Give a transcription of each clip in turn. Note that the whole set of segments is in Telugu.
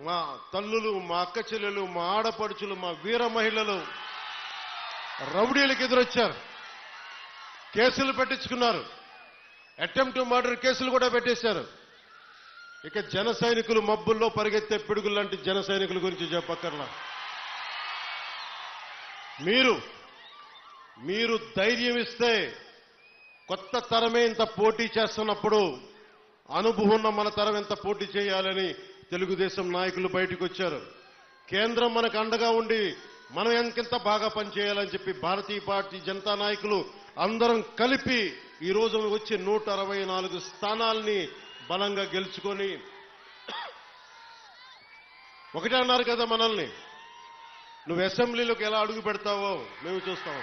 మా తల్లులు మా అక్క చెల్లెలు మా ఆడపడుచులు మా వీర మహిళలు రౌడీలకు ఎదురొచ్చారు. కేసులు పెట్టించుకున్నారు. అటెంప్ట్ మర్డర్ కేసులు కూడా పెట్టేశారు. ఇక జన సైనికులు మబ్బుల్లో పరిగెత్తే పిడుగులు లాంటి జన సైనికుల గురించి చెప్పక్కర్లా. మీరు మీరు ధైర్యం ఇస్తే కొత్త తరమే ఇంత పోటీ చేస్తున్నప్పుడు అనుభవం ఉన్న మన తరం ఎంత పోటీ చేయాలని తెలుగుదేశం నాయకులు బయటకు వచ్చారు. కేంద్రం మనకు అండగా ఉండి మనం ఎంకెంత బాగా పనిచేయాలని చెప్పి భారతీయ పార్టీ జనతా నాయకులు అందరం కలిపి ఈ రోజు వచ్చి నూట అరవై నాలుగు స్థానాల్ని బలంగా గెలుచుకొని ఒకటే అన్నారు కదా మనల్ని. నువ్వు అసెంబ్లీలోకి ఎలా అడుగు పెడతావో మేము చూస్తాం.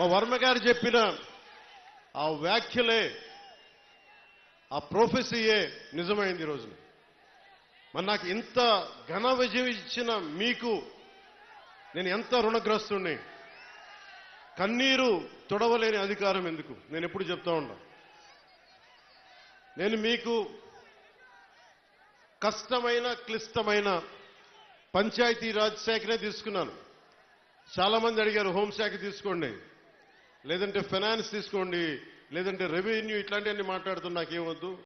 మా వర్మ గారు చెప్పిన ఆ వ్యాఖ్యలే ఆ ప్రొఫెసీయే నిజమైంది ఈ రోజున. మరి నాకు ఇంత ఘన విజయం ఇచ్చిన మీకు నేను ఎంత రుణగ్రస్తుణ్ణి? కన్నీరు తొడవలేని అధికారం ఎందుకు? నేను ఎప్పుడు చెప్తా ఉన్నా. నేను మీకు కష్టమైన క్లిష్టమైన పంచాయతీ రాజ్ శాఖనే తీసుకున్నాను. చాలామంది అడిగారు హోంశాఖ తీసుకోండి. లేదంటే ఫైనాన్స్ తీసుకోండి లేదంటే రెవెన్యూ ఇట్లాంటివన్నీ మాట్లాడుతున్నా నాకేమొద్దు